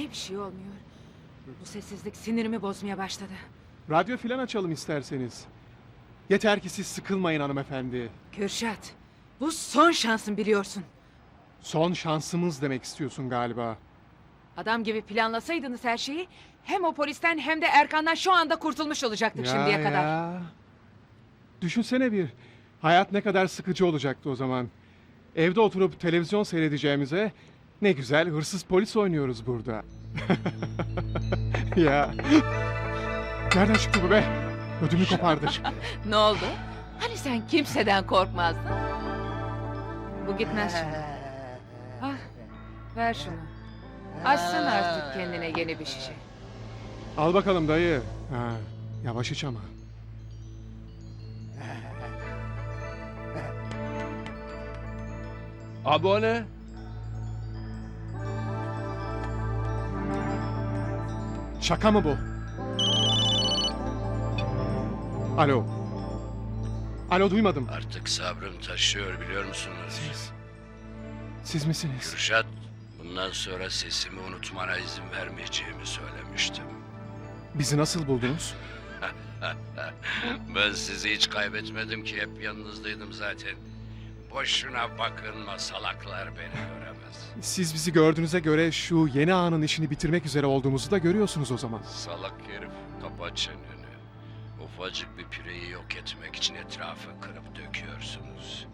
Niye bir şey olmuyor? Bu sessizlik sinirimi bozmaya başladı. Radyo filan açalım isterseniz. Yeter ki siz sıkılmayın hanımefendi. Kürşat, bu son şansın biliyorsun. Son şansımız demek istiyorsun galiba. Adam gibi planlasaydınız her şeyi hem o polisten hem de Erkan'dan şu anda kurtulmuş olacaktık şimdiye kadar. ya. Düşünsene bir. Hayat ne kadar sıkıcı olacaktı o zaman. Evde oturup televizyon seyredeceğimize ne güzel hırsız polis oynuyoruz burada. ya. Nereden çıktı bu be? Ödümü kopardı. Ne oldu? Hani sen kimseden korkmazdın? Bu gitmez şimdi. Ah, ver şunu. Açsın artık kendine yeni bir şişe. Al bakalım dayı. Ha, yavaş iç ama. Abone. Şaka mı bu? Alo. Alo duymadım. Artık sabrım taşıyor biliyor musunuz? Siz. Siz misiniz? Kürşat, bundan sonra sesimi unutmana izin vermeyeceğimi söylemiştim. Bizi nasıl buldunuz? Ben sizi hiç kaybetmedim ki hep yanınızdaydım zaten. Boşuna bakınma salaklar beni göremez. Siz bizi gördüğünüze göre şu yeni anın işini bitirmek üzere olduğumuzu da görüyorsunuz o zaman. Salak herif kapa çeneni. Ufacık bir pireyi yok etmek için etrafı kırıp döküyorsunuz.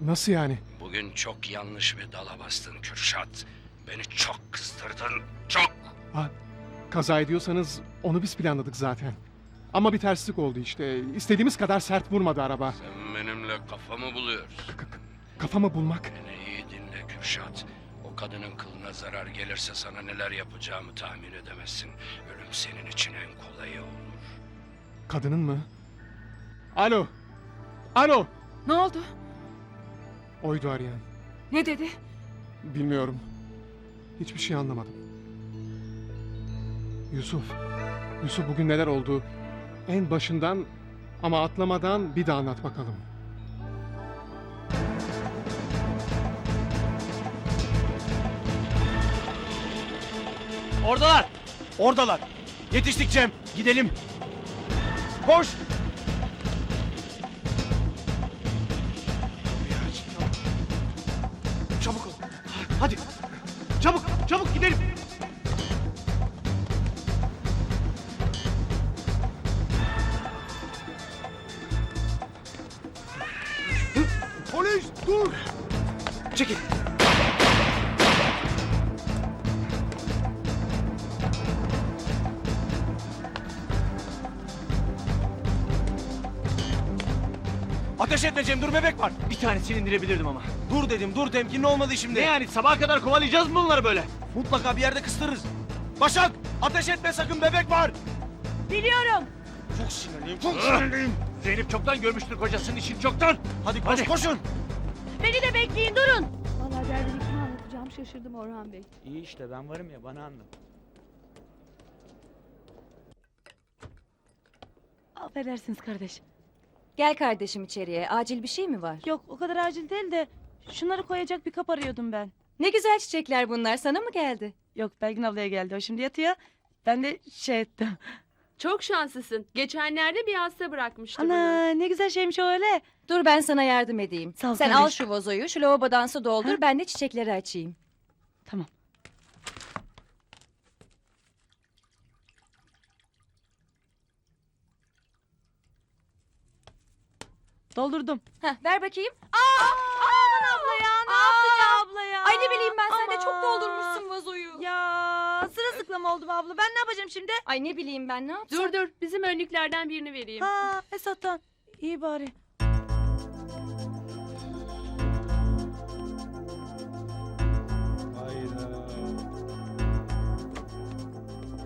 Nasıl yani? Bugün çok yanlış bir dala bastın Kürşat. Beni çok kızdırdın, çok. Ha, kaza ediyorsanız onu biz planladık zaten. Ama bir terslik oldu işte. İstediğimiz kadar sert vurmadı araba. Sen benimle kafamı buluyorsun. K- k- kafamı bulmak. Beni iyi dinle Kürşat. O kadının kılına zarar gelirse sana neler yapacağımı tahmin edemezsin. Ölüm senin için en kolayı olur. Kadının mı? Alo. Alo. Ne oldu? Oydu arayan. Ne dedi? Bilmiyorum. Hiçbir şey anlamadım. Yusuf. Yusuf bugün neler oldu? En başından ama atlamadan bir daha anlat bakalım. Oradalar. Oradalar. Yetiştik Cem. Gidelim. Koş. Çekil. Ateş etme Cem dur bebek var. Bir tanesini indirebilirdim ama. Dur dedim dur temkinli olmadı şimdi. Ne yani sabaha kadar kovalayacağız mı bunları böyle? Mutlaka bir yerde kıstırırız. Başak ateş etme sakın bebek var. Biliyorum. Çok sinirliyim çok sinirliyim. Zeynep çoktan görmüştür kocasının işini çoktan. Hadi koş koşun. Beni de bekleyin durun. Vallahi derdini kime anlatacağım şaşırdım Orhan Bey. İyi işte ben varım ya bana anlat. Affedersiniz kardeş. Gel kardeşim içeriye. Acil bir şey mi var? Yok o kadar acil değil de şunları koyacak bir kap arıyordum ben. Ne güzel çiçekler bunlar. Sana mı geldi? Yok Belgin ablaya geldi o şimdi yatıyor. Ben de şey ettim. Çok şanslısın. Geçenlerde bir hasta bırakmıştı bunu. Ana ne güzel şeymiş öyle. Dur ben sana yardım edeyim. Sağ ol Sen al şu vazoyu, şu lavabodan su doldur. Ha? Ben de çiçekleri açayım. Tamam. Doldurdum. Heh, ver bakayım. Aman abla ya ne yaptın ya abla ya? Ay ne sırılsıklam oldum abla. Ben ne yapacağım şimdi? Ay ne bileyim ben ne yapsam? Dur dur bizim önlüklerden birini vereyim. Ha Esat'tan. İyi bari.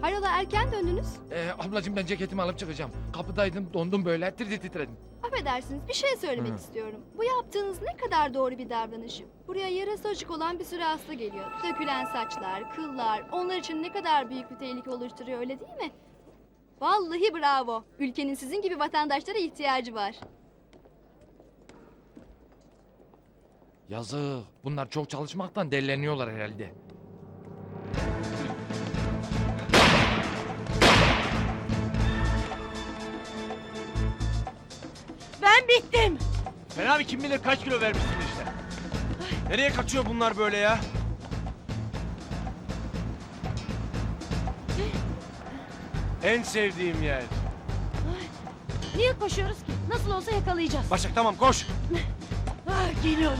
Hayrola erken döndünüz? Ee, ablacığım ben ceketimi alıp çıkacağım. Kapıdaydım dondum böyle tir titredim. Affedersiniz bir şey söylemek Hı. istiyorum. Bu yaptığınız ne kadar doğru bir davranış. Buraya yarası açık olan bir sürü hasta geliyor. Dökülen saçlar, kıllar onlar için ne kadar büyük bir tehlike oluşturuyor öyle değil mi? Vallahi bravo. Ülkenin sizin gibi vatandaşlara ihtiyacı var. Yazık. Bunlar çok çalışmaktan delleniyorlar herhalde. Bittim. Ben abi kim bilir kaç kilo vermişsin işte. Nereye kaçıyor bunlar böyle ya? En sevdiğim yer. Niye koşuyoruz ki? Nasıl olsa yakalayacağız. Başak tamam koş. Ah, geliyorum.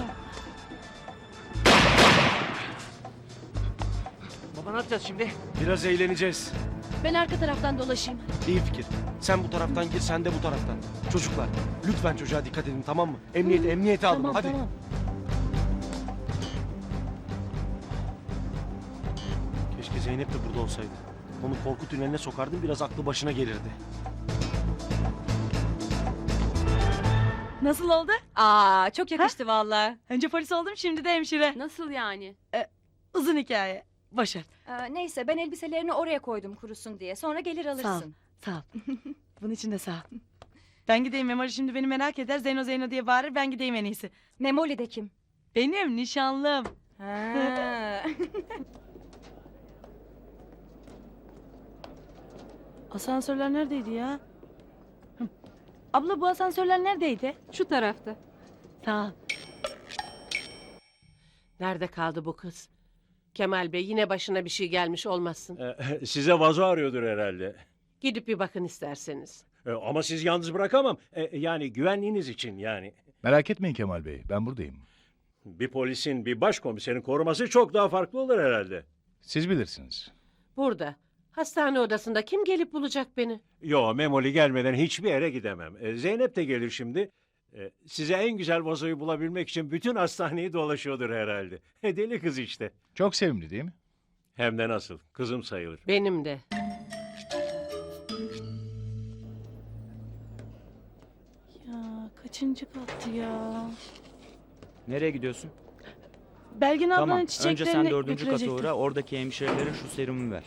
Baba ne yapacağız şimdi? Biraz eğleneceğiz. Ben arka taraftan dolaşayım. İyi fikir. Sen bu taraftan gir, sen de bu taraftan. Çocuklar, lütfen çocuğa dikkat edin tamam mı? Emniyete, emniyete alın. Tamam Hadi. tamam. Keşke Zeynep de burada olsaydı. Onu korku tüneline sokardım, biraz aklı başına gelirdi. Nasıl oldu? Aa çok yakıştı valla. Önce polis oldum şimdi de hemşire. Nasıl yani? Uzun hikaye. Başar. Ee, neyse ben elbiselerini oraya koydum kurusun diye. Sonra gelir alırsın. Sağ ol. Bunun için de sağ ol. Ben gideyim Memoli şimdi beni merak eder. Zeyno Zeyno diye bağırır. Ben gideyim en iyisi. Memoli de kim? Benim nişanlım. Ha. Asansörler neredeydi ya? Hı. Abla bu asansörler neredeydi? Şu tarafta. Sağ ol. Nerede kaldı bu kız? Kemal Bey yine başına bir şey gelmiş olmasın. Ee, Size vazo arıyordur herhalde. Gidip bir bakın isterseniz. Ee, Ama siz yalnız bırakamam. Ee, Yani güvenliğiniz için yani. Merak etmeyin Kemal Bey, ben buradayım. Bir polisin, bir başkomiserin koruması çok daha farklı olur herhalde. Siz bilirsiniz. Burada. Hastane odasında kim gelip bulacak beni? Yo, Memoli gelmeden hiçbir yere gidemem. Ee, Zeynep de gelir şimdi. Ee, Size en güzel vazoyu bulabilmek için bütün hastaneyi dolaşıyordur herhalde. Deli kız işte. Çok sevimli değil mi? Hem de nasıl, kızım sayılır. Benim de. Kaçıncı kattı ya? Nereye gidiyorsun? Belgin ablanın tamam. çiçeklerini Önce sen dördüncü kata uğra. Oradaki hemşirelere şu serumu ver.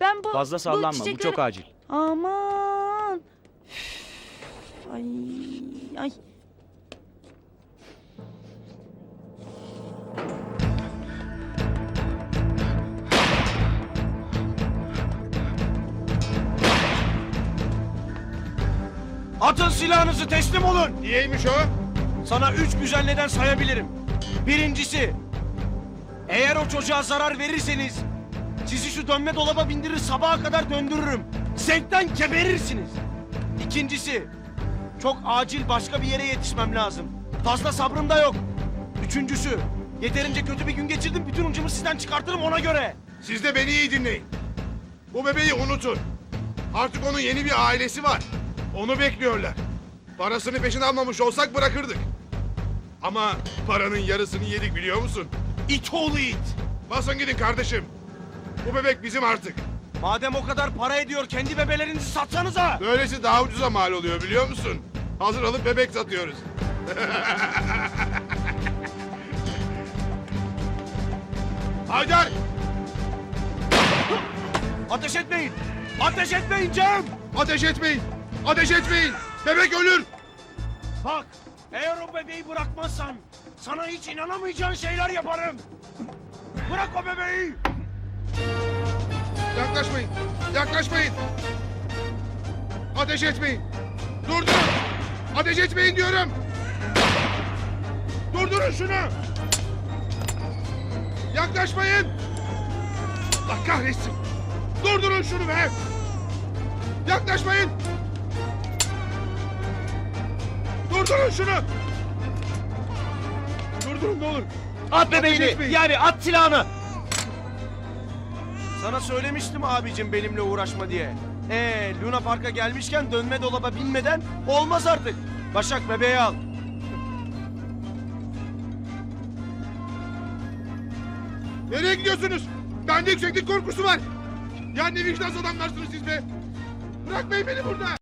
Ben bu... Fazla sallanma. Bu, çiçekleri- çok acil. Aman. Üf, Ay ay. Atın silahınızı teslim olun. Niyeymiş o? Sana üç güzel neden sayabilirim. Birincisi, eğer o çocuğa zarar verirseniz sizi şu dönme dolaba bindirir sabaha kadar döndürürüm. Zevkten geberirsiniz. İkincisi, çok acil başka bir yere yetişmem lazım. Fazla sabrım da yok. Üçüncüsü, yeterince kötü bir gün geçirdim bütün ucumu sizden çıkartırım ona göre. Siz de beni iyi dinleyin. Bu bebeği unutun. Artık onun yeni bir ailesi var. Onu bekliyorlar. Parasını peşin almamış olsak bırakırdık. Ama paranın yarısını yedik biliyor musun? İt oğlu it. Basın gidin kardeşim. Bu bebek bizim artık. Madem o kadar para ediyor kendi bebelerinizi satsanıza. Böylesi daha ucuza mal oluyor biliyor musun? Hazır alıp bebek satıyoruz. Haydar! Ateş etmeyin. Ateş etmeyin Cem. Ateş etmeyin! Ateş etmeyin! Bebek ölür! Bak, eğer o bebeği bırakmazsan sana hiç inanamayacağın şeyler yaparım. Bırak o bebeği. Yaklaşmayın! Yaklaşmayın! Ateş etmeyin! Durdurun! Ateş etmeyin diyorum! Durdurun şunu! Yaklaşmayın! Allah kahretsin! Durdurun şunu be! Yaklaşmayın! Durdurun şunu! Durdurun ne olur! At bebeğini. etmeyin. Yani at silahını. Sana söylemiştim abicim benimle uğraşma diye. Ee, Luna Park'a gelmişken dönme dolaba binmeden olmaz artık. Başak bebeği al. Nereye gidiyorsunuz? Bende yükseklik korkusu var. Ya ne vicdansız adamlarsınız siz be. Bırakmayın beni burada.